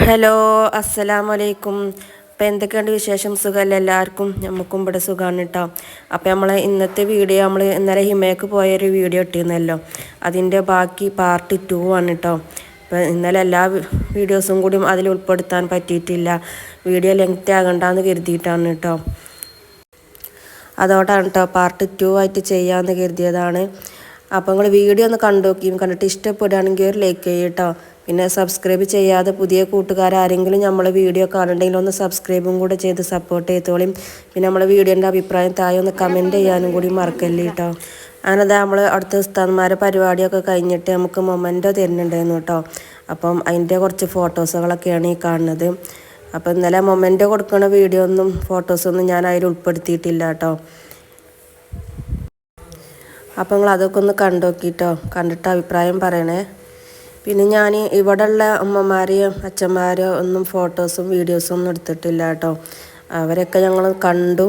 Hello അസ്സലാം വലൈക്കും അപ്പോൾ എന്തൊക്കെയുണ്ട് വിശേഷം? സുഖമല്ല എല്ലാവർക്കും? നമുക്കും ഇവിടെ സുഖമാണ് കേട്ടോ അപ്പോൾ നമ്മൾ ഇന്നത്തെ വീഡിയോ നമ്മൾ ഇന്നലെ ഹിമയ്ക്ക് പോയൊരു വീഡിയോ ഇട്ടിരുന്നല്ലോ. അതിന്റെ ബാക്കി പാർട്ട് ടു ആണ് കേട്ടോ അപ്പോൾ ഇന്നലെ എല്ലാ വീഡിയോസും കൂടി അതിൽ ഉൾപ്പെടുത്താൻ പറ്റിയിട്ടില്ല. വീഡിയോ ലെങ്ത് ആകണ്ടെന്ന് കരുതിയിട്ടാണ് കേട്ടോ അതോടാണ് കേട്ടോ പാർട്ട് ടു ആയിട്ട് ചെയ്യാമെന്ന് കരുതിയതാണ്. അപ്പോൾ നിങ്ങൾ വീഡിയോ ഒന്ന് കണ്ടു നോക്കിയും കണ്ടിട്ട് ഇഷ്ടപ്പെടുകയാണെങ്കിൽ ഒരു ലൈക്ക് ചെയ്യും കേട്ടോ പിന്നെ സബ്സ്ക്രൈബ് ചെയ്യാതെ പുതിയ കൂട്ടുകാരാരെങ്കിലും നമ്മളെ വീഡിയോ കാണുന്നുണ്ടെങ്കിൽ ഒന്ന് സബ്സ്ക്രൈബും കൂടെ ചെയ്ത് സപ്പോർട്ട് ചെയ്തോളിയും പിന്നെ നമ്മളെ വീഡിയോന്റെ അഭിപ്രായം താഴെ ഒന്ന് കമന്റ് ചെയ്യാനും കൂടി മറക്കല്ലേ കേട്ടോ അങ്ങനെ നമ്മൾ അടുത്ത ഉസ്താന്മാരെ പരിപാടിയൊക്കെ കഴിഞ്ഞിട്ട് നമുക്ക് മൊമെന്റോ തരുന്നുണ്ടായിരുന്നു കേട്ടോ അപ്പം അതിന്റെ കുറച്ച് ഫോട്ടോസുകളൊക്കെയാണ് ഈ കാണുന്നത്. അപ്പം ഇന്നലെ മൊമെന്റോ കൊടുക്കുന്ന വീഡിയോ ഒന്നും ഫോട്ടോസൊന്നും ഞാൻ അതിൽ ഉൾപ്പെടുത്തിയിട്ടില്ല കേട്ടോ അപ്പം നിങ്ങൾ അതൊക്കെ ഒന്ന് കണ്ടു നോക്കിയിട്ടോ കണ്ടിട്ട് അഭിപ്രായം പറയണേ. പിന്നെ ഞാൻ ഇവിടെയുള്ള അമ്മമാരെയും അച്ഛന്മാരെയോ ഒന്നും ഫോട്ടോസും വീഡിയോസും ഒന്നും എടുത്തിട്ടില്ല കേട്ടോ. അവരൊക്കെ ഞങ്ങൾ കണ്ടു.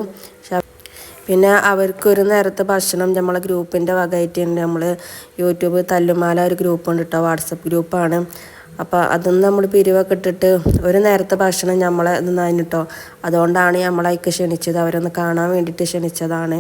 പിന്നെ അവർക്കൊരു നേരത്തെ ഭക്ഷണം നമ്മളെ ഗ്രൂപ്പിന്റെ വകയായിട്ട് നമ്മൾ യൂട്യൂബ് തല്ലുമാല ഒരു ഗ്രൂപ്പുണ്ട് കേട്ടോ വാട്സപ്പ് ഗ്രൂപ്പാണ്. അപ്പോൾ അതൊന്നും നമ്മൾ പിരിവൊക്കെ ഇട്ടിട്ട് ഒരു നേരത്തെ ഭക്ഷണം നമ്മളെ ഇതായിരുന്നു കേട്ടോ അതുകൊണ്ടാണ് നമ്മളതിക്ക് ക്ഷണിച്ചത്. അവരൊന്ന് കാണാൻ വേണ്ടിയിട്ട് ക്ഷണിച്ചതാണ്.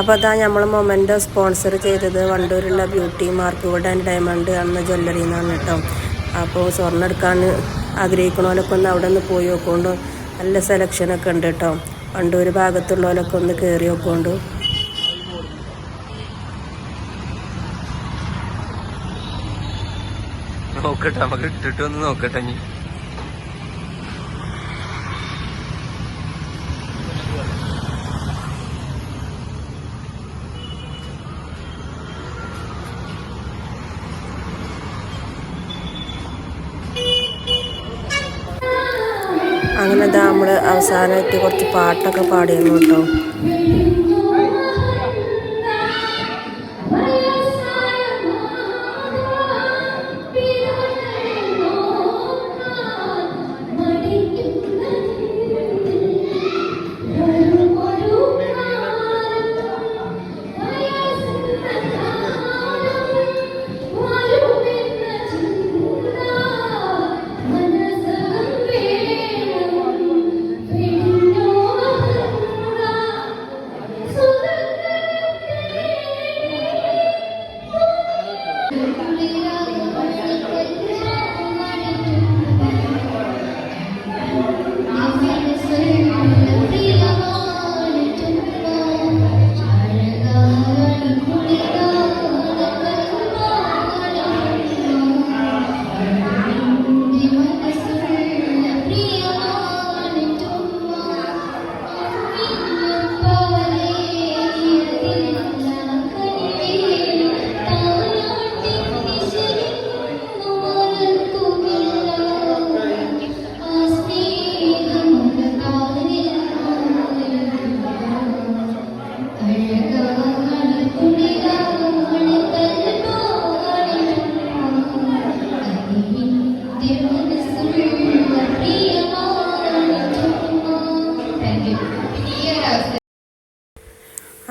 അപ്പോൾ അതാ നമ്മൾ മൊമെന്റോ സ്പോൺസർ ചെയ്തത് വണ്ടൂരുള്ള beauty mark gold and diamond എന്ന ജ്വല്ലറി എന്നാണ് കേട്ടോ. അപ്പോൾ സ്വർണം എടുക്കാൻ ആഗ്രഹിക്കണോലൊക്കെ ഒന്ന് അവിടെ നിന്ന് പോയി നോക്കൊണ്ട് നല്ല സെലക്ഷനൊക്കെ ഉണ്ട് കേട്ടോ. വണ്ടൂർ ഭാഗത്തുള്ളവരൊക്കെ ഒന്ന് കയറി നോക്കൊണ്ട്. നോക്കട്ടെ നമുക്ക് ഇട്ടിട്ട് ഒന്ന് നോക്കട്ടെ ഇനി. അങ്ങനെ ഇതാ നമ്മൾ അവസാനമായിട്ട് കുറച്ച് പാട്ടൊക്കെ പാടിയിരുന്നു കേട്ടോ.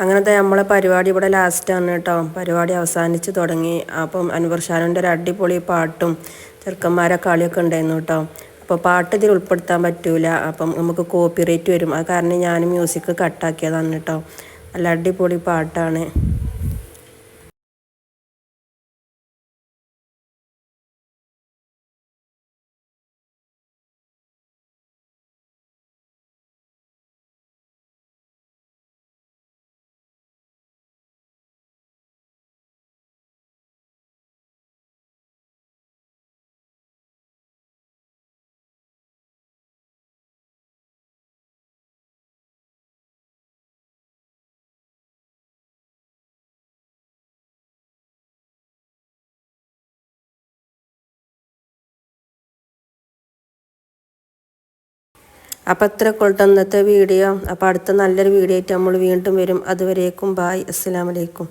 അങ്ങനത്തെ നമ്മളെ പരിപാടി ഇവിടെ ലാസ്റ്റാണ് കേട്ടോ പരിപാടി അവസാനിച്ച് തുടങ്ങി. അപ്പം അൻവർ ഷാനുന്റെ ഒരു അടിപൊളി പാട്ടും ചെറുക്കന്മാരെ കളിയൊക്കെ ഉണ്ടായിരുന്നു കേട്ടോ അപ്പോൾ പാട്ട് ഇതിൽ ഉൾപ്പെടുത്താൻ പറ്റൂല. അപ്പം നമുക്ക് കോപ്പി റേറ്റ് വരും. അത് കാരണം ഞാൻ മ്യൂസിക് കട്ടാക്കിയതാണ് കേട്ടോ നല്ല അടിപൊളി പാട്ടാണ്. അപ്പം അത്ര കൊള്ളട്ടെ ഇന്നത്തെ വീഡിയോ. അപ്പോൾ അടുത്ത നല്ലൊരു വീഡിയോ ആയിട്ട് നമ്മൾ വീണ്ടും വരും. അതുവരേക്കും ബായ് അസ്സലാമലൈക്കും